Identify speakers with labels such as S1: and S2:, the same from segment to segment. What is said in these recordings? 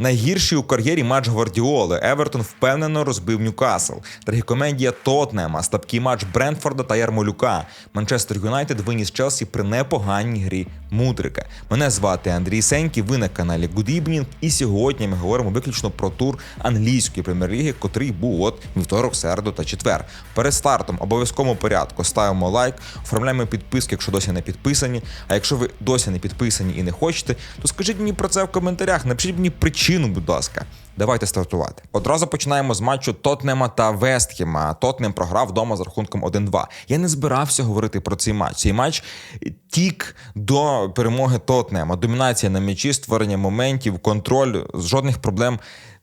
S1: Найгірший у кар'єрі матч Гвардіоли. Евертон впевнено розбив Ньюкасл. Трагікомедія Тотнема, слабкий матч Брентфорда та Ярмолюка. Манчестер Юнайтед виніс Челсі при непоганій грі Мудрика. Мене звати Андрій Сенький. Ви на каналі Good Evening. І сьогодні ми говоримо виключно про тур англійської прем'єр-ліги, котрий був от вівторок, середу та четвер. Перед стартом обов'язковому порядку ставимо лайк, оформляємо підписки, якщо досі не підписані. А якщо ви досі не підписані і не хочете, то скажіть мені про це в коментарях. Напишіть мені причину, будь ласка. Давайте стартувати. Одразу починаємо з матчу Тотнема та Вестхема. Тотнем програв вдома з рахунком 1-2. Я не збирався говорити про цей матч. Цей матч тік до перемоги Тотнема. Домінація на м'ячі, створення моментів, контроль, жодних проблем.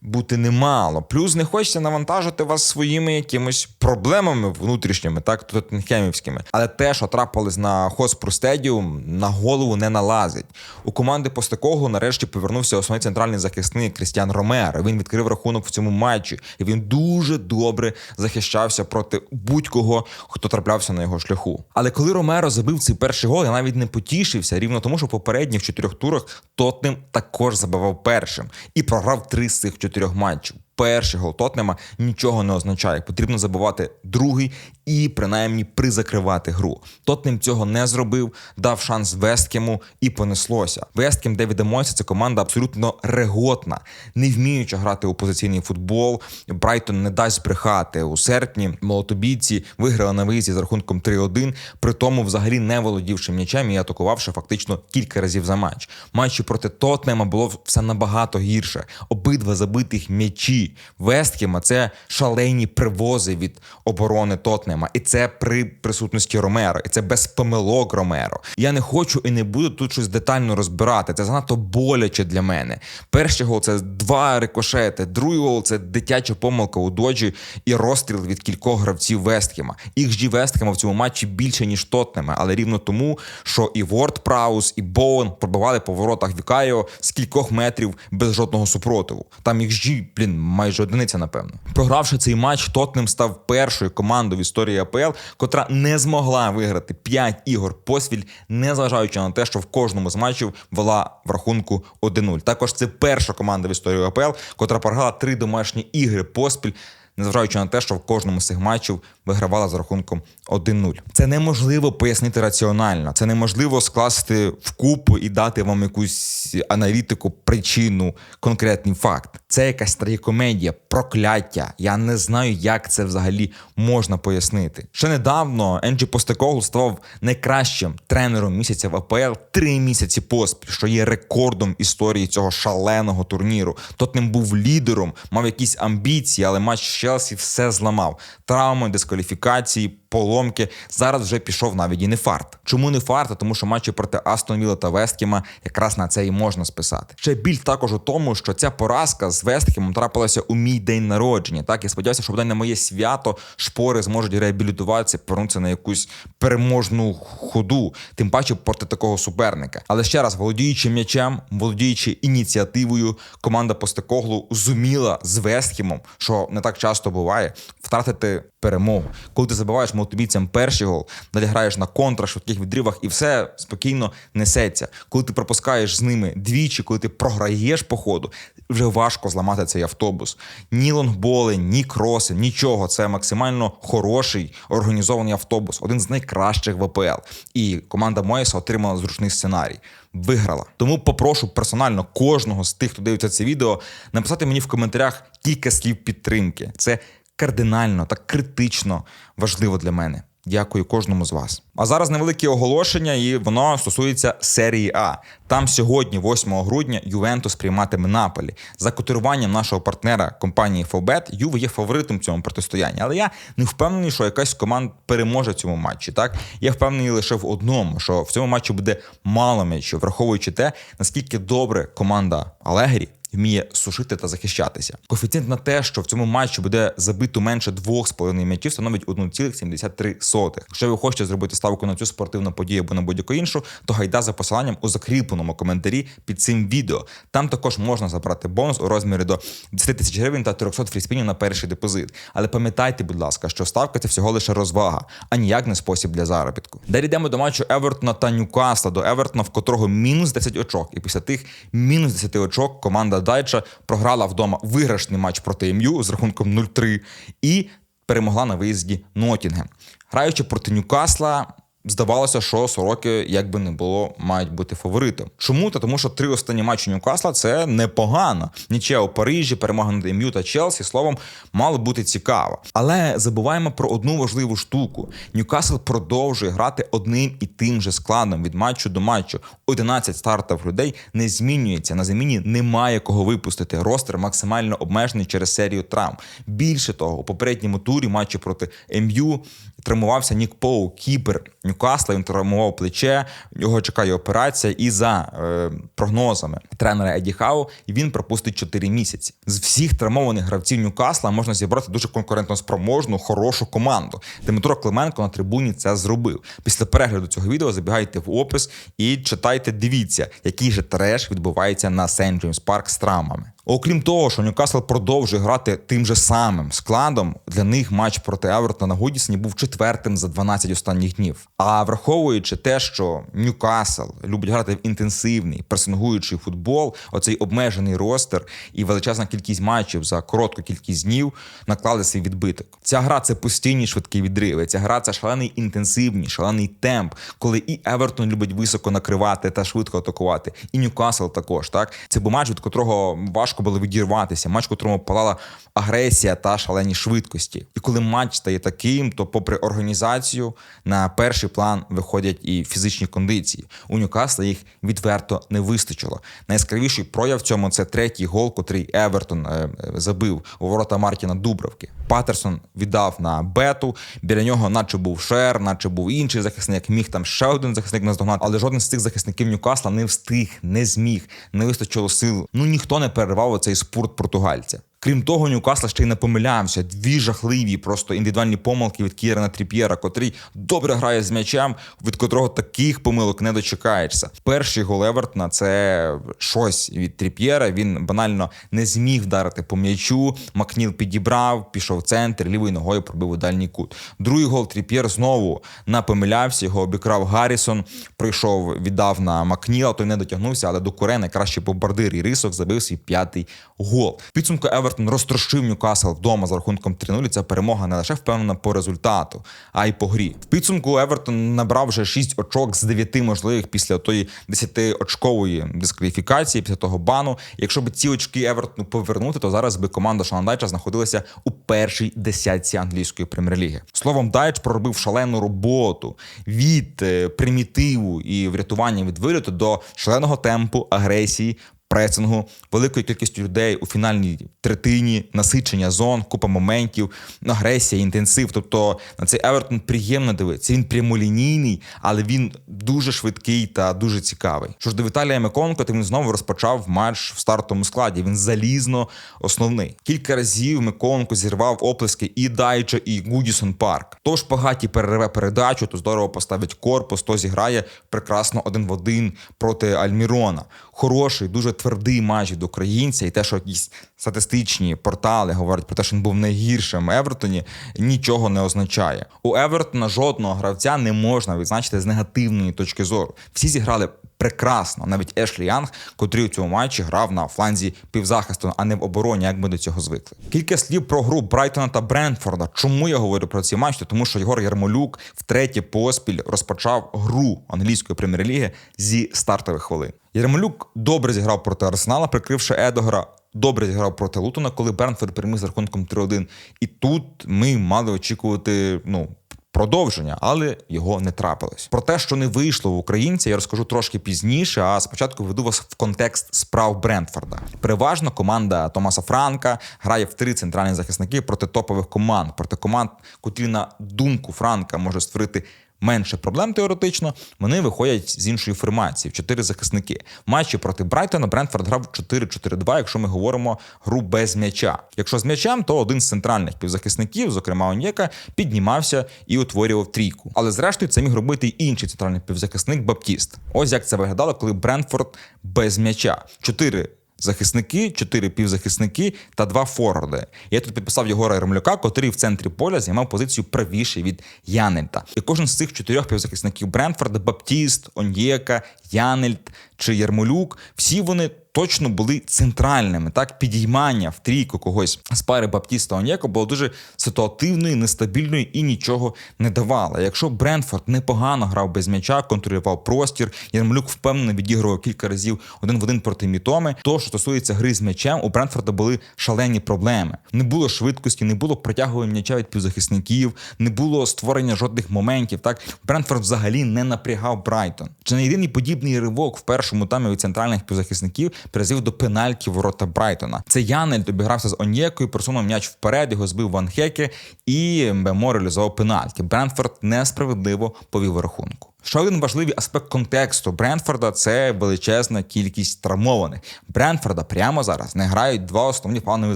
S1: Бути немало. Плюс не хочеться навантажити вас своїми якимись проблемами внутрішніми, так тоттенхемівськими. Але те, що трапилось на Хоспру Стедіум, на голову не налазить. У команди Постекоглу нарешті повернувся основний центральний захисник Крістіан Ромеро. Він відкрив рахунок в цьому матчі, і він дуже добре захищався проти будь-кого, хто траплявся на його шляху. Але коли Ромеро забив цей перший гол, я навіть не потішився, рівно тому, що в попередніх чотирьох турах Тотнем також забивав першим і програв три з цих чотирьох матчів. Перший гол Тотнема нічого не означає. Потрібно забивати другий і принаймні призакривати гру. Тотнем цього не зробив, дав шанс Весткему і понеслося. Весткем Девіда Мойса це команда абсолютно реготна, не вміючи грати у позиційний футбол. Брайтон не дасть брехати у серпні. Молотобійці виграли на виїзді з рахунком 3-1, при тому взагалі не володівши м'ячем і атакувавши фактично кілька разів за матч. Матчі проти Тотнема було все набагато гірше. Обидва забитих м'ячі. Вестхема це шалені привози від оборони Тотнема, і це при присутності Ромеро, і це без помилок Ромеро. Я не хочу і не буду тут щось детально розбирати. Це занадто боляче для мене. Перший гол це два рикошети, другий гол це дитяча помилка у доджі і розстріл від кількох гравців Вестхема. Їх ж Вестхема в цьому матчі більше ніж Тотнема, але рівно тому, що і Ворд Праус, і Боун пробивали по воротах Вікайо з кількох метрів без жодного супротиву. Там їх жі, блін, майже одиниця, напевно. Програвши цей матч, Тотнем став першою командою в історії АПЛ, котра не змогла виграти 5 ігор поспіль, незважаючи на те, що в кожному з матчів вела в рахунку 1-0. Також це перша команда в історії АПЛ, котра програла три домашні ігри поспіль. Незважаючи на те, що в кожному з цих матчів вигравала за рахунком 1-0. Це неможливо пояснити раціонально. Це неможливо скласти в купу і дати вам якусь аналітику, причину, конкретний факт. Це якась трагікомедія, прокляття. Я не знаю, як це взагалі можна пояснити. Ще недавно Енджі Постекоглу ставав найкращим тренером місяця в АПЛ три місяці поспіль, що є рекордом історії цього шаленого турніру. Тотнем був лідером, мав якісь амбіції, але матч Челсі все зламав. Травми, дискваліфікації, поломки. Зараз вже пішов навіть і не фарт. Чому не фарт? Тому що матчі проти Астон Вілла та Весткіма якраз на це і можна списати. Ще біль також у тому, що ця поразка з Весткімом трапилася у мій день народження. Так я сподіваюся, що бодай на моє свято шпори зможуть реабілітуватися, повернутися на якусь переможну ходу, тим паче проти такого суперника. Але ще раз, володіючи м'ячем, володіючи ініціативою, команда Постекоглу зуміла з Вестхімом, що не так часто буває, втратити перемогу. Коли ти забиваєш молотобійцям перший гол, далі граєш на контра, швидких відривах, і все спокійно несеться. Коли ти пропускаєш з ними двічі, коли ти програєш по ходу, вже важко зламати цей автобус. Ні лонгболи, ні кроси, нічого. Це максимально хороший організований автобус, один з найкращих в АПЛ. І команда Моєса отримала зручний сценарій. Виграла. Тому попрошу персонально кожного з тих, хто дивиться це відео, написати мені в коментарях кілька слів підтримки. Це кардинально та критично важливо для мене. Дякую кожному з вас. А зараз невелике оголошення, і воно стосується серії А. Там сьогодні, 8 грудня, Ювентус прийматиме Наполі. За котируванням нашого партнера компанії Фобет, Юве є фаворитом цьому протистоянні. Але я не впевнений, що якась команда переможе в цьому матчі. Так я впевнений лише в одному, що в цьому матчі буде мало м'ячів, враховуючи те, наскільки добре команда Алегрі вміє сушити та захищатися. Коефіцієнт на те, що в цьому матчі буде забито менше 2,5 м'ячів, становить 1,73. Якщо ви хочете зробити ставку на цю спортивну подію або на будь-яку іншу, то гайда за посиланням у закріпленому коментарі під цим відео. Там також можна забрати бонус у розмірі до 10 тисяч гривень та 300 фріспінів на перший депозит. Але пам'ятайте, будь ласка, що ставка це всього лише розвага, а ніяк не спосіб для заробітку. Далі йдемо до матчу Евертона та Ньюкасла, до Евертона, в котрого мінус 10 очок, і після тих мінус 10 очок команда Дайча програла вдома виграшний матч проти МЮ з рахунком 0-3 і перемогла на виїзді Нотінгем. Граючи проти Ньюкасла, здавалося, що сороки, як би не було, мають бути фаворитом. Чому? Та тому, що три останні матчі Ньюкасла це непогано. Нічия у Парижі, перемога над МЮ та Челсі, словом, мало бути цікаво. Але забуваємо про одну важливу штуку: Ньюкасл продовжує грати одним і тим же складом від матчу до матчу. 11 стартових людей не змінюється. На заміні немає кого випустити. Ростер максимально обмежений через серію травм. Більше того, у попередньому турі матчі проти МЮ травмувався Нік Поу, кіпер Ньюкасла. Він травмував плече. Його чекає операція. І за е, прогнозами тренера Еді Хау він пропустить 4 місяці. З всіх травмованих гравців Ньюкасла можна зібрати дуже конкурентоспроможну, хорошу команду. Дмитро Клименко на трибуні це зробив. Після перегляду цього відео забігайте в опис і читайте. Дивіться, який же треш відбувається на Сент Джеймс Парк з травмами. Окрім того, що Ньюкасл продовжує грати тим же самим складом, для них матч проти Евертона на Гудісні був четвертим за 12 останніх днів. А враховуючи те, що Ньюкасл любить грати в інтенсивний пресингуючий футбол, оцей обмежений ростер і величезна кількість матчів за коротку кількість днів наклали свій відбиток. Ця гра це постійні швидкі відриви. Ця гра це шалений інтенсивний, шалений темп, коли і Евертон любить високо накривати та швидко атакувати, і Ньюкасл також. Так це був матч, від котрого важко було відірватися. Матч, котрому палала агресія та шалені швидкості. І коли матч стає таким, то, попри організацію, на перший план виходять і фізичні кондиції. У Ньюкасла їх відверто не вистачило. Найяскравіший прояв цьому це третій гол, котрий Евертон е, забив у ворота Мартіна Дубровки. Патерсон віддав на бету. Біля нього, наче був шер, наче був інший захисник. Міг там ще один захисник наздогнати, але жоден з цих захисників Ньюкасла не встиг, не зміг, не вистачило сил. Ну ніхто не перервав оцей спорт португальця. Крім того, Ньюкасл ще й не помилявся. Дві жахливі, просто індивідуальні помилки від Кірана Тріп'єра, котрий добре грає з м'ячем, від котрого таких помилок не дочекаєшся. Перший гол Евертона – це щось від Тріп'єра. Він банально не зміг вдарити по м'ячу. Макніл підібрав, пішов в центр, лівою ногою пробив у дальній кут. Другий гол Тріп'єр знову напомилявся. Його обікрав Гаррісон. Прийшов, віддав на Макніла, той не дотягнувся, але до Куре найкращий бомбардир і рисок забив свій п'ятий гол. Підсумку Евертон розтрощив Ньюкасл вдома за рахунком 3-0. Ця перемога не лише впевнена по результату, а й по грі. В підсумку Евертон набрав вже 6 очок з 9 можливих після тої 10-очкової дискваліфікації, після того бану. Якщо б ці очки Евертону повернути, то зараз би команда Шаландайча знаходилася у першій десятці англійської прем'єр-ліги. Словом, Дайч проробив шалену роботу від е, примітиву і врятування від виліту до шаленого темпу, агресії, пресингу, великою кількістю людей у фінальній третині, насичення зон, купа моментів, агресія, інтенсив. Тобто на цей Евертон приємно дивитися. Він прямолінійний, але він дуже швидкий та дуже цікавий. Що ж до Віталія Миконко, то він знову розпочав матч в стартовому складі. Він залізно основний. Кілька разів Миконко зірвав оплески і Дайча, і Гудісон Парк. Тож пагаті перерве передачу, то здорово поставить корпус, то зіграє прекрасно один в один проти Альмірона. Хороший, дуже твердий матч від українця, і те, що якісь статистичні портали говорять про те, що він був найгіршим Евертоні, нічого не означає. У Евертона жодного гравця не можна відзначити з негативної точки зору. Всі зіграли прекрасно, навіть Ешлі Янг, котрий у цьому матчі грав на фланзі півзахисту, а не в обороні, як ми до цього звикли. Кілька слів про гру Брайтона та Брентфорда. Чому я говорю про ці матчі? Тому що Єгор Ярмолюк втретє поспіль розпочав гру англійської прем'єр-ліги зі стартових хвилин. Ярмолюк добре зіграв проти Арсенала, прикривши Едогара. Добре зіграв проти Лутона, коли Брентфорд переміг з рахунком 3-1. І тут ми мали очікувати ну продовження, але його не трапилось. Про те, що не вийшло в українця, я розкажу трошки пізніше. А спочатку веду вас в контекст справ Брентфорда. Переважно команда Томаса Франка грає в три центральні захисники проти топових команд, проти команд, котрі на думку Франка може створити менше проблем теоретично, вони виходять з іншої формації в чотири захисники. В матчі проти Брайтона Брентфорд грав 4-4-2, якщо ми говоримо гру без м'яча. Якщо з м'ячем, то один з центральних півзахисників, зокрема Онєка, піднімався і утворював трійку. Але зрештою це міг робити й інший центральний півзахисник Баптіст. Ось як це виглядало, коли Брентфорд без м'яча. Чотири захисники, чотири півзахисники та два форварди. Я тут підписав Єгора Ремлюка, котрий в центрі поля займав позицію правіше від Янельта. І кожен з цих чотирьох півзахисників Бренфорда, Баптіст, Оньєка, Янельт чи Ярмолюк, всі вони
S2: точно були центральними. Так, підіймання в трійку когось з пари Баптіста Онєко було дуже ситуативною, нестабільною і нічого не давало. Якщо Бренфорд непогано грав без м'яча, контролював простір, Ярмолюк впевнено відігрував кілька разів один в один проти Мітоми. То, що стосується гри з м'ячем, у Брентфорда були шалені проблеми. Не було швидкості, не було протягування м'яча від півзахисників, не було створення жодних моментів. Так Брентфорд взагалі не напрягав Брайтон. Чи не єдиний подібний ривок в першому таймі від центральних півзахисників призвів до пенальті ворота Брайтона. Це Янель обігрався з Онєкою, просунув м'яч вперед, його збив Ван Хеке і Бемо реалізував пенальті. Брентфорд несправедливо повів рахунку. Ще один важливий аспект контексту Брентфорда це величезна кількість травмованих. Брентфорда прямо зараз не грають два основні планові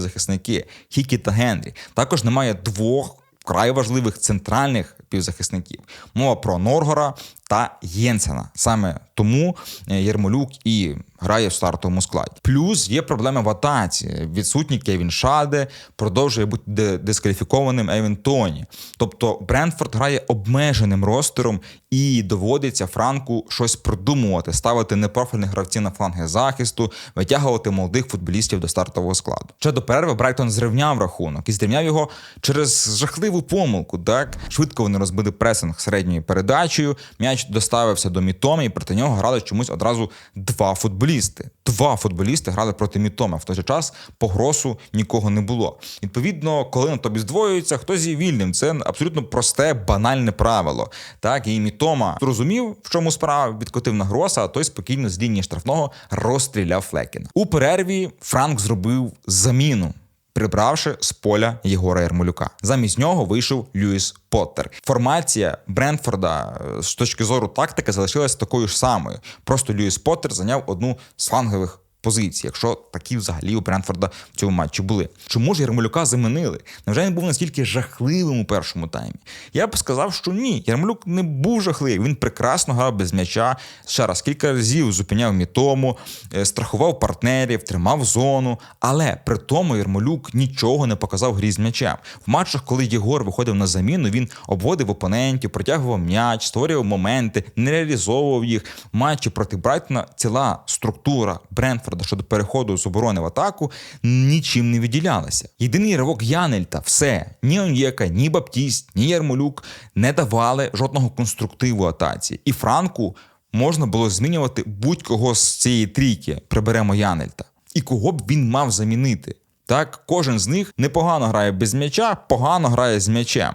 S2: захисники Хікі та Генрі. Також немає двох вкрай важливих центральних півзахисників. Мова про Норгора та Єнсена. Саме тому е, Єрмолюк і грає в стартовому складі. Плюс є проблеми в атаці. Відсутній Кевін Шаде продовжує бути дискваліфікованим Евін Тоні. Тобто Брентфорд грає обмеженим ростером і доводиться Франку щось продумувати, ставити непрофільних гравців на фланги захисту, витягувати молодих футболістів до стартового складу. Ще до перерви Брайтон зрівняв рахунок і зрівняв його через жахливу помилку. Так швидко вони розбили пресинг середньою передачею. М'яч доставився до Мітоми, і проти нього грали чомусь одразу два футболісти. Два футболісти грали проти Мітоми. В той же час по гросу нікого не було. Відповідно, коли на тобі здвоюється, хтось є вільним. Це абсолютно просте, банальне правило. Так і Мітома зрозумів, в чому справа відкотив на гроса, а той спокійно з лінії штрафного розстріляв Флекіна. У перерві Франк зробив заміну прибравши з поля Єгора Ярмолюка. Замість нього вийшов Льюіс Поттер. Формація Брентфорда е, з точки зору тактики залишилась такою ж самою. Просто Льюіс Поттер зайняв одну з флангових позиції, якщо такі взагалі у Брентфорда в цьому матчі були. Чому ж Ярмолюка замінили? Невже він був настільки жахливим у першому таймі? Я б сказав, що ні. Ярмолюк не був жахливий. Він прекрасно грав без м'яча. Ще раз кілька разів зупиняв мітому, е, страхував партнерів, тримав зону. Але при тому Ярмолюк нічого не показав грі з м'ячем. В матчах, коли Єгор виходив на заміну, він обводив опонентів, протягував м'яч, створював моменти, не реалізовував їх. Матчі проти Брайтона ціла структура Брентфорда Бредфорда щодо переходу з оборони в атаку нічим не відділялася. Єдиний ривок Янельта, все ні Онєка, ні Баптіст, ні Ярмолюк не давали жодного конструктиву атаці. І Франку можна було змінювати будь-кого з цієї трійки. Приберемо Янельта. І кого б він мав замінити? Так, кожен з них непогано грає без м'яча, погано грає з м'ячем.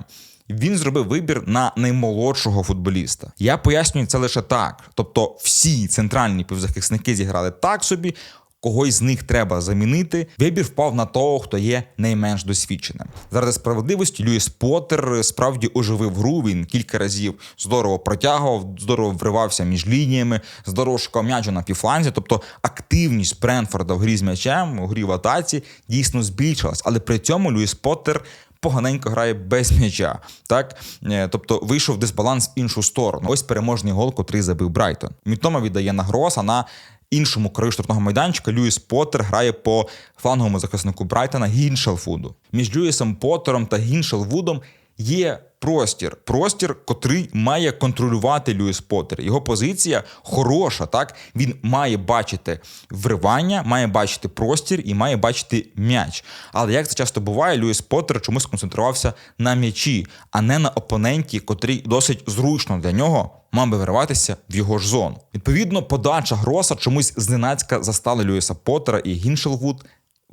S2: Він зробив вибір на наймолодшого футболіста. Я пояснюю це лише так. Тобто, всі центральні півзахисники зіграли так собі. Когось з них треба замінити. Вибір впав на того, хто є найменш досвідченим. Заради справедливості Льюіс Поттер справді оживив гру. Він кілька разів здорово протягував, здорово вривався між лініями, здорово шукав м'ячу на півфланзі. Тобто активність Бренфорда в грі з м'ячем, у грі в атаці дійсно збільшилась. Але при цьому Льюіс Поттер поганенько грає без м'яча. Так, е, тобто вийшов дисбаланс в іншу сторону. Ось переможний гол, котрий забив Брайтон. Мітома віддає на Гроса на. Іншому краю штрафного майданчика Льюіс Поттер грає по фланговому захиснику Брайтона Гіншелфуду. Між Льюісом Поттером та Гіншелвудом є простір, простір, котрий має контролювати Льюіс Поттер. Його позиція хороша. Так він має бачити вривання, має бачити простір і має бачити м'яч. Але як це часто буває, Льюіс Поттер чомусь концентрувався на м'ячі, а не на опоненті, котрий досить зручно для нього. Мав би вириватися в його ж зону. Відповідно, подача Гроса чомусь зненацька застала Льюіса Поттера і Гіншелвуд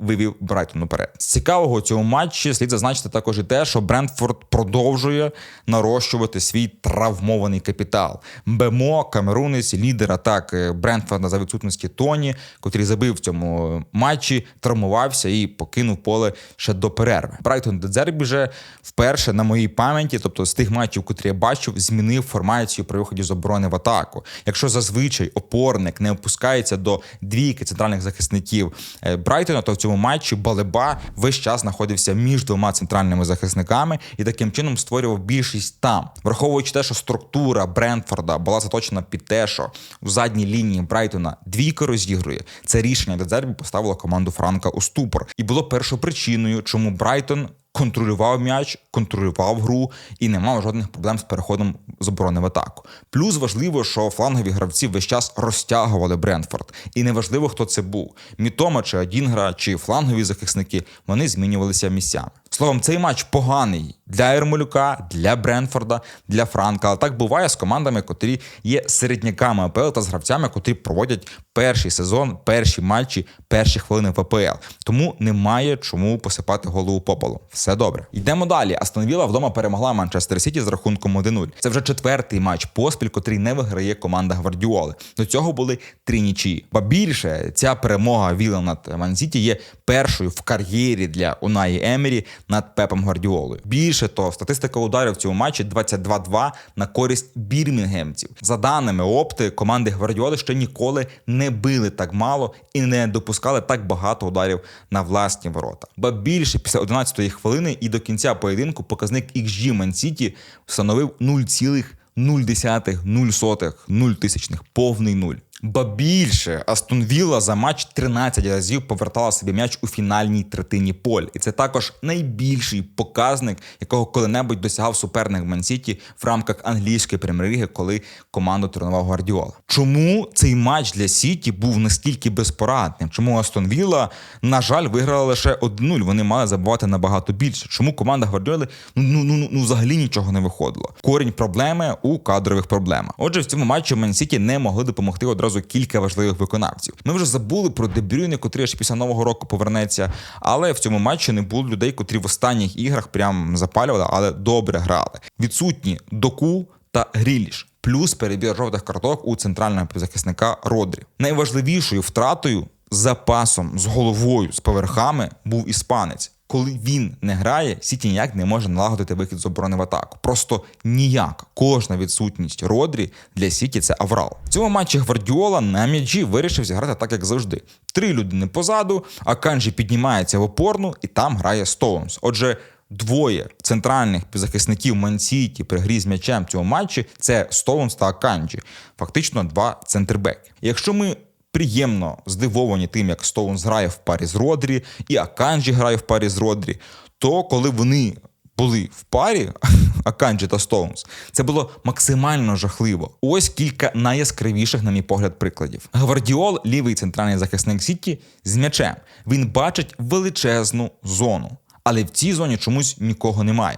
S2: вивів Брайтон уперед. З цікавого цього матчі слід зазначити також і те, що Брентфорд продовжує нарощувати свій травмований капітал. Бемо, Камерунець, лідер атаки Брентфорда за відсутності Тоні, котрий забив в цьому матчі, травмувався і покинув поле ще до перерви. Брайтон Дедзербі вже вперше на моїй пам'яті, тобто з тих матчів, котрі я бачив, змінив формацію при виході з оборони в атаку. Якщо зазвичай опорник не опускається до двійки центральних захисників е, Брайтона, то в цьому матчі Балеба весь час знаходився між двома центральними захисниками і таким чином створював більшість там, враховуючи те, що структура Брентфорда була заточена під те, що в задній лінії Брайтона двійко розігрує. Це рішення Дедзербі поставило команду Франка у ступор і було першопричиною, чому Брайтон контролював м'яч, контролював гру і не мав жодних проблем з переходом з оборони в атаку. Плюс важливо, що флангові гравці весь час розтягували Бренфорд, І неважливо, хто це був: Мітома чи Адінгра, чи флангові захисники, вони змінювалися місцями. Словом, цей матч поганий для Ермолюка, для Бренфорда, для Франка. Але так буває з командами, котрі є середняками АПЛ та з гравцями, котрі проводять перший сезон, перші матчі, перші хвилини в АПЛ. Тому немає чому посипати голову попелу. Все добре. Йдемо далі. Астон Вілла вдома перемогла Манчестер Сіті з рахунком 1-0. Це вже четвертий матч поспіль, котрий не виграє команда Гвардіоли. До цього були три нічі. Ба більше ця перемога Вілла над Ман-Сіті є першою в кар'єрі для Унаї Емері над Пепом Гвардіолою. Більше того, статистика ударів в цьому матчі 22-2 на користь бірмінгемців. За даними опти, команди Гвардіоли ще ніколи не били так мало і не допускали так багато ударів на власні ворота. Ба більше після 11-ї хвилини і до кінця поєдинку показник XG Ман-Сіті встановив 0,0 0 сотих, 0 тисячних, повний нуль. Ба більше Астон Вілла за матч 13 разів повертала собі м'яч у фінальній третині поль. І це також найбільший показник, якого коли-небудь досягав суперник Ман-Сіті в рамках англійської прем'єр-ліги, коли команду тренував Гвардіола. Чому цей матч для Сіті був настільки безпорадним? Чому Астон Вілла, на жаль, виграла лише 1-0? Вони мали забувати набагато більше. Чому команда Гвардіоли ну, ну, ну, ну взагалі нічого не виходило? Корінь проблеми у кадрових проблемах. Отже, в цьому матчі Ман-Сіті не могли допомогти одразу кілька важливих виконавців. Ми вже забули про Дебрюйне, котрий аж після нового року повернеться. Але в цьому матчі не було людей, котрі в останніх іграх прям запалювали, але добре грали. Відсутні доку та Гріліш. Плюс перебір жовтих карток у центрального півзахисника Родрі. Найважливішою втратою запасом з головою з поверхами був іспанець. Коли він не грає, Сіті ніяк не може налагодити вихід з оборони в атаку. Просто ніяк. Кожна відсутність Родрі для Сіті це аврал. В цьому матчі Гвардіола на м'ячі вирішив зіграти так, як завжди. Три людини позаду, а Канджі піднімається в опорну і там грає Стоунс. Отже. Двоє центральних півзахисників Мансіті при грі з м'ячем в цьому матчі це Стоунс та Аканджі. Фактично два центрбеки. Якщо ми приємно здивовані тим, як Стоунс грає в парі з Родрі, і Аканджі грає в парі з Родрі, то коли вони були в парі Аканджі та Стоунс, це було максимально жахливо. Ось кілька найяскравіших, на мій погляд, прикладів. Гвардіол, лівий центральний захисник Сіті, з м'ячем. Він бачить величезну зону, але в цій зоні чомусь нікого немає.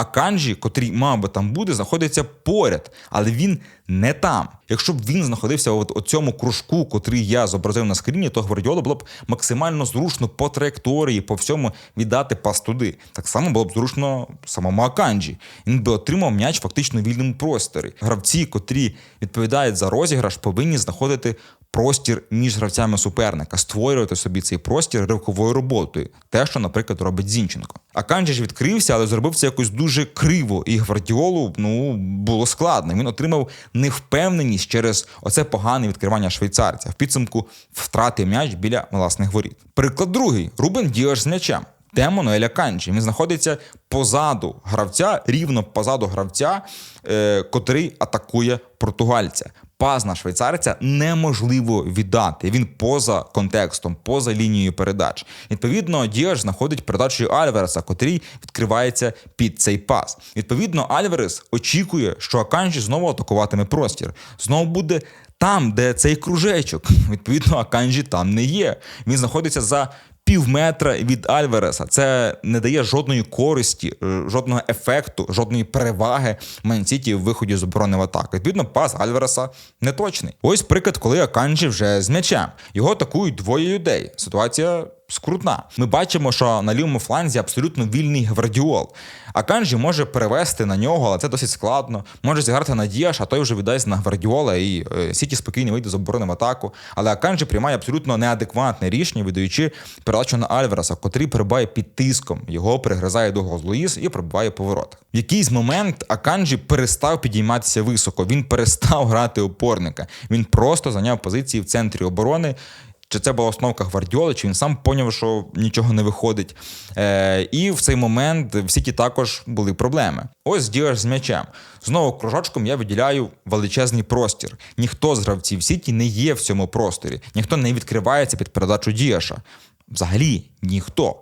S2: А Канджі, котрий мав би там бути, знаходиться поряд, але він не там. Якщо б він знаходився от у цьому кружку, котрий я зобразив на скріні, то Гвардіолу було б максимально зручно по траєкторії, по всьому віддати пас туди. Так само було б зручно самому Аканджі. Він би отримав м'яч фактично в вільному просторі. Гравці, котрі відповідають за розіграш, повинні знаходити простір між гравцями суперника, створювати собі цей простір ривковою роботою. Те, що, наприклад, робить Зінченко. А Канджі ж відкрився, але зробив це якось дуже криво. І Гвардіолу ну було складно. Він отримав невпевненість через оце погане відкривання швейцарця. В підсумку втратив м'яч біля власних воріт. Приклад другий: Рубен Діаш з м'ячем. Де Мануеля Канджі. Він знаходиться позаду гравця, рівно позаду гравця, е, котрий атакує португальця. Пас на швейцарця неможливо віддати. Він поза контекстом, поза лінією передач. Відповідно, Діаш знаходить передачею Альвереса, котрий відкривається під цей пас. Відповідно, Альверес очікує, що Аканджі знову атакуватиме простір. Знову буде там, де цей кружечок. Відповідно, Аканджі там не є. Він знаходиться за пів метра від Альвереса. Це не дає жодної користі, е, жодного ефекту, жодної переваги Ман-Сіті в виході з оборони в атаку. Відповідно, пас Альвереса не точний. Ось приклад, коли Аканджі вже з м'ячем. Його атакують двоє людей. Ситуація скрутна. Ми бачимо, що на лівому фланзі абсолютно вільний гвардіол. А Канджі може перевести на нього, але це досить складно. Може зіграти на Діаш, а той вже віддасть на гвардіола і е, Сіті спокійно вийде з оборони в атаку. Але Аканджі приймає абсолютно неадекватне рішення, віддаючи передачу на Альвереса, котрий перебуває під тиском. Його пригризає до Луїс і пробиває поворот. В якийсь момент Аканджі перестав підійматися високо. Він перестав грати опорника. Він просто зайняв позиції в центрі оборони. Чи це була основка Гвардіоли, чи він сам поняв, що нічого не виходить. Е, І в цей момент в Сіті також були проблеми. Ось діяш з м'ячем. Знову кружочком я виділяю величезний простір. Ніхто з гравців Сіті не є в цьому просторі, ніхто не відкривається під передачу Дієша. Взагалі ніхто.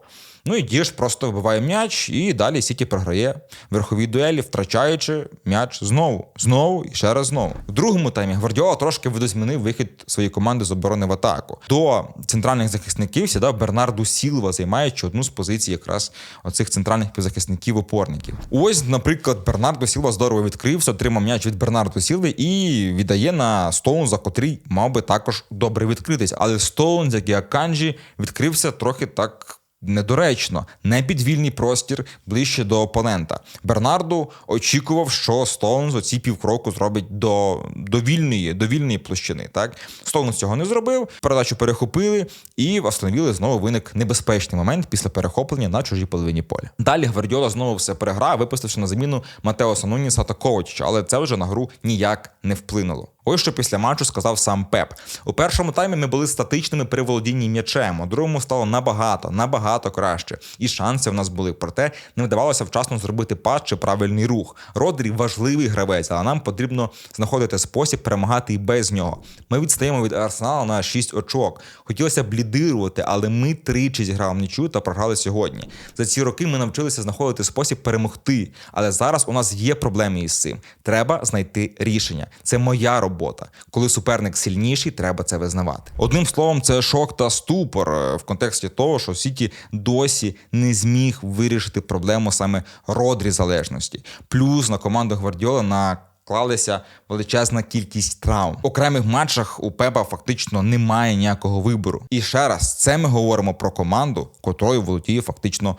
S2: Ну і Діж просто вбиває м'яч, і далі Сіті програє верхові дуелі, втрачаючи м'яч знову, знову і ще раз знову. В другому таймі Гвардіола трошки видозмінив вихід своєї команди з оборони в атаку. До центральних захисників сідав Бернарду Сілва, займаючи одну з позицій якраз оцих центральних півзахисників-опорників. Ось, наприклад, Бернардо Сілва здорово відкрився, отримав м'яч від Бернарду Сілви і віддає на Стоунза, котрий мав би також добре відкритись. Але Стоунз, як і Аканджі, відкрився трохи так. Недоречно, не під вільний простір ближче до опонента. Бернарду очікував, що Стоунз оці півкроку зробить до, до вільної, до вільної площини. Так Стоунз цього не зробив. Передачу перехопили, і в Астон знову виник небезпечний момент після перехоплення на чужій половині поля. Далі Гвардіола знову все переграв, випустивши на заміну Матео Сануніса та Ковачича, але це вже на гру ніяк не вплинуло. Ось що після матчу сказав сам Пеп. У першому таймі ми були статичними при володінні м'ячем. У другому стало набагато, набагато краще. І шанси в нас були. Проте не вдавалося вчасно зробити пас чи правильний рух. Родрі важливий гравець, але нам потрібно знаходити спосіб перемагати і без нього. Ми відстаємо від Арсеналу на 6 очок. Хотілося б лідирувати, але ми тричі зіграли в нічю та програли сьогодні. За ці роки ми навчилися знаходити спосіб перемогти. Але зараз у нас є проблеми із цим. Треба знайти рішення. Це моя робота робота. Коли суперник сильніший, треба це визнавати. Одним словом, це шок та ступор е, в контексті того, що Сіті досі не зміг вирішити проблему саме родрі залежності. Плюс на команду Гвардіола на Клалися величезна кількість травм. В окремих матчах у Пепа фактично немає ніякого вибору. І ще раз, це ми говоримо про команду, котрою володіє фактично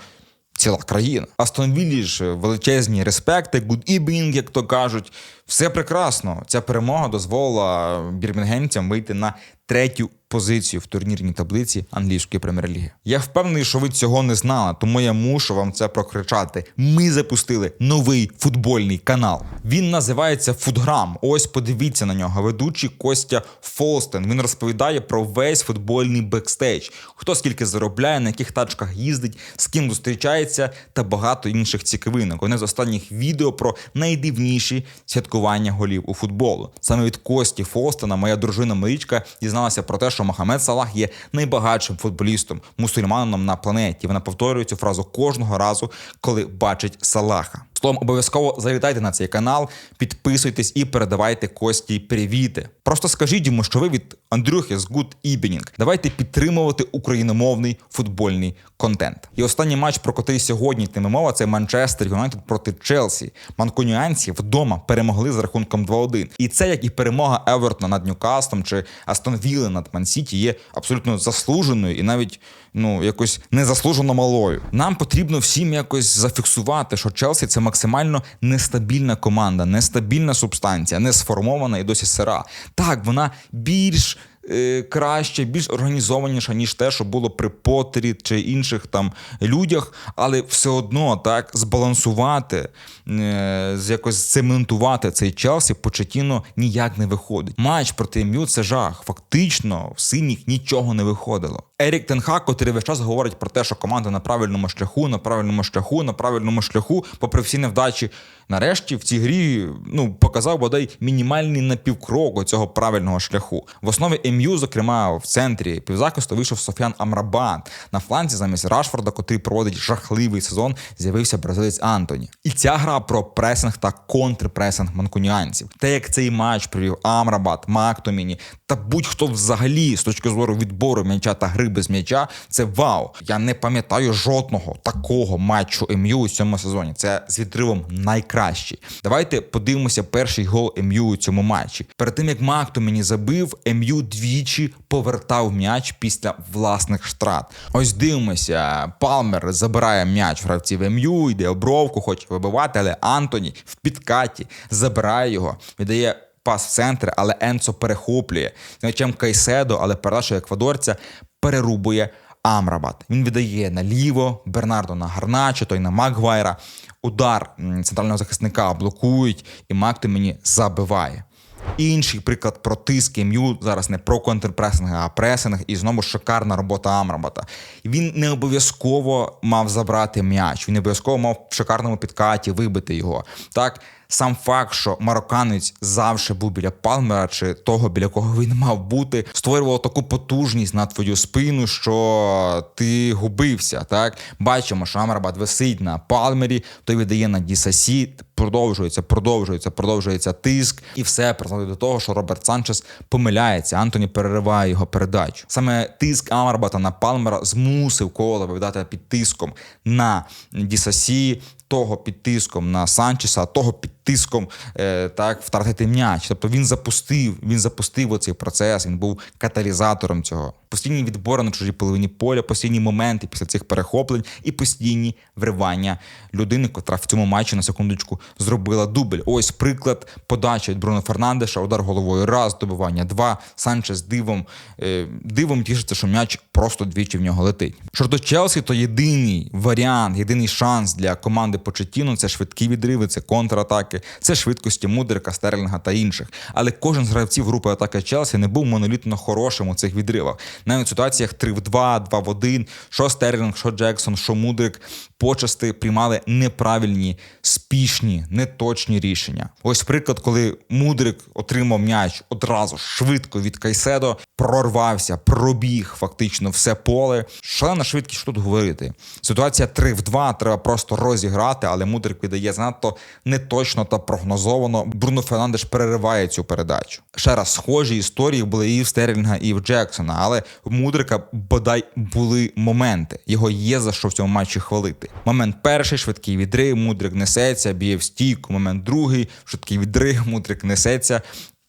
S2: ціла країна. Астон Віллі ж величезні респекти, good evening, як то кажуть. Все прекрасно. Ця перемога дозволила бірмінгенцям вийти на третю позицію в турнірній таблиці англійської прем'єр-ліги. Я впевнений, що ви цього не знали, тому я мушу вам це прокричати. Ми запустили новий футбольний канал. Він називається Футграм. Ось подивіться на нього. Ведучий Костя Фолстен. Він розповідає про весь футбольний бекстейдж, хто скільки заробляє, на яких тачках їздить, з ким зустрічається та багато інших цікавинок. Одне з останніх відео про найдивніші святкування голів у футболу. Саме від Кості Фостена, моя дружина Марічка дізналася про те, що Мохамед Салах є найбагатшим футболістом, мусульманом на планеті. Вона повторює цю фразу кожного разу, коли бачить Салаха. Словом, обов'язково завітайте на цей канал, підписуйтесь і передавайте Кості привіти. Просто скажіть йому, що ви від Андрюхи з Good Evening. Давайте підтримувати україномовний футбольний контент. І останній матч, про котрий сьогодні йтиме мова, це Манчестер Юнайтед проти Челсі. Манкуніанці вдома перемогли з рахунком 2-1. І це як і перемога Евертона над Ньюкаслом чи Астон Вілли над Мансіті є абсолютно заслуженою і навіть ну якось незаслужено малою. Нам потрібно всім якось зафіксувати, що Челсі це максимально нестабільна команда, нестабільна субстанція, не сформована і досі сира. Так, вона більш е, краще, більш організованіша, ніж те, що було при Поттері чи інших там людях, але все одно так збалансувати, е, якось цементувати цей Челсі Почетіно ніяк не виходить. Матч проти МЮ – це жах. Фактично в синіх нічого не виходило. Ерік Тенхак, котрий весь час говорить про те, що команда на правильному шляху, на правильному шляху, на правильному шляху, попри всі невдачі, нарешті в цій грі ну показав бодай мінімальний напівкрок цього правильного шляху. В основі МЮ, зокрема в центрі півзахисту, вийшов Софіан Амрабат. На фланці замість Рашфорда, котрий проводить жахливий сезон, з'явився бразилець Антоні. І ця гра про пресинг та контрпресинг манкуніанців. Те, як цей матч провів Амрабат, Мактоміні та будь-хто взагалі з точки зору відбору м'яча та гри без м'яча, це вау. Я не пам'ятаю жодного такого матчу МЮ у цьому сезоні. Це з відривом найкращий. Давайте подивимося перший гол МЮ у цьому матчі. Перед тим як Макто мені забив, МЮ двічі повертав м'яч після власних штрат. Ось дивимося. Палмер забирає м'яч гравців МЮ, йде обровку, хоче вибивати, але Антоні в підкаті забирає його, віддає пас в центр, але Енцо перехоплює. З м'ячем Кайседо, але передача еквадорця перерубує Амрабат. Він віддає наліво Бернардо на Гарначо, той на Макгвайра. Удар центрального захисника блокують, і Мактомені забиває. Інший приклад про тиск МЮ зараз не про контрпресинг, а пресинг, і знову шикарна робота Амрабата. Він не обов'язково мав забрати м'яч, він не обов'язково мав в шикарному підкаті вибити його. Так, Сам факт, що марокканець завжди був біля Палмера чи того, біля кого він мав бути, створювало таку потужність на твою спину, що ти губився. Так бачимо, що Амрабат висить на Палмері, той віддає на Дісасі. Продовжується, продовжується, продовжується тиск, і все призводить до того, що Роберт Санчес помиляється. Антоні перериває його передачу. Саме тиск Амарбата на Палмера змусив Ковалева віддати під тиском на Дісасі, того під тиском на Санчеса, того під тиском е, так втратити м'яч. Тобто він запустив, він запустив оцей процес. Він був каталізатором цього. Постійні відбори на чужій половині поля, постійні моменти після цих перехоплень і постійні вривання людини, котра в цьому матчі на секундочку зробила дубль. Ось приклад подачі від Бруно Фернандеша, удар головою раз, добивання два. Санчес дивом е, дивом тішиться, що м'яч просто двічі в нього летить. Що ж до Челсі, то єдиний варіант, єдиний шанс для команди Почетіно це швидкі відриви, це контратаки, це швидкості Мудрика, Стерлінга та інших. Але кожен з гравців групи атаки Челсі не був монолітно хорошим у цих відривах. Навіть в ситуаціях 3 в 2, 2 в 1, що Стерлінг, що Джексон, що Мудрик почасти приймали неправильні, спішні, неточні рішення. Ось приклад, коли Мудрик отримав м'яч одразу швидко від Кайседо, прорвався, пробіг фактично все поле. Шалена швидкість, тут говорити. Ситуація 3 в 2, треба просто розіграти, але Мудрик віддає занадто неточно та прогнозовано. Бруно Фернандеш перериває цю передачу. Ще раз, схожі історії були і в Стерлінга, і в Джексона, але в Мудрика бодай були моменти. Його є за що в цьому матчі хвалити. Момент перший, швидкий відрив, Мудрик несеться, б'є в стійку. Момент другий, швидкий відрив, Мудрик несеться.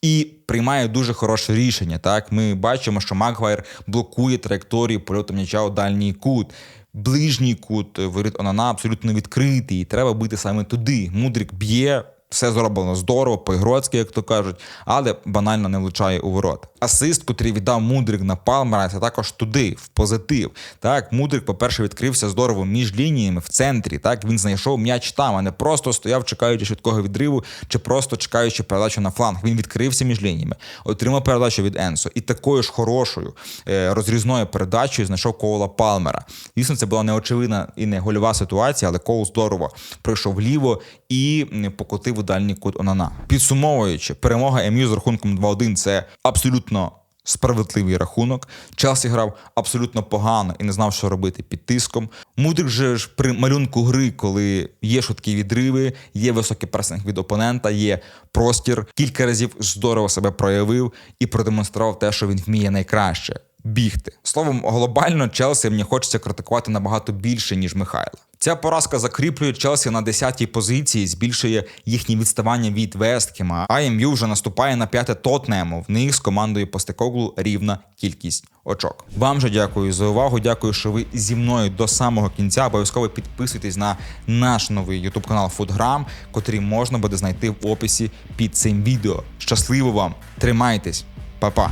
S2: І приймає дуже хороше рішення. Так, ми бачимо, що Макгвайр блокує траєкторію польоту м'яча у дальній кут. Ближній кут воріт Онана абсолютно відкритий. і Треба бити саме туди. Мудрик б'є. Все зроблено здорово, по-ігроцьки, як то кажуть, але банально не влучає у ворот. Асист, котрий віддав Мудрик на Палмера, це також туди, в позитив. Так, Мудрик, по-перше, відкрився здорово між лініями в центрі. Так, він знайшов м'яч там, а не просто стояв, чекаючи швидкого відриву, чи просто чекаючи передачу на фланг. Він відкрився між лініями, отримав передачу від Енсо. І такою ж хорошою е, розрізною передачею знайшов Коула Палмера. Дійсно, це була неочевидна і не гольова ситуація, але Коул здорово пройшов вліво і покотив у кут Онана. Підсумовуючи, перемога МЮ з рахунком 2-1 – це абсолютно справедливий рахунок. Челсі грав абсолютно погано і не знав, що робити під тиском. Мудрик же ж при малюнку гри, коли є швидкі відриви, є високий пресинг від опонента, є простір. Кілька разів здорово себе проявив і продемонстрував те, що він вміє найкраще. Бігти словом, глобально Челсі мені хочеться критикувати набагато більше ніж Михайла. Ця поразка закріплює Челсі на 10-й позиції, збільшує їхнє відставання від Вестхема. А МЮ вже наступає на п'яте Тотнему. В них з командою Постекоглу рівна кількість очок. Вам же дякую за увагу. Дякую, що ви зі мною до самого кінця. Обов'язково підписуйтесь на наш новий ютуб канал Футграм, котрий можна буде знайти в описі під цим відео. Щасливо вам! Тримайтесь, Па-па!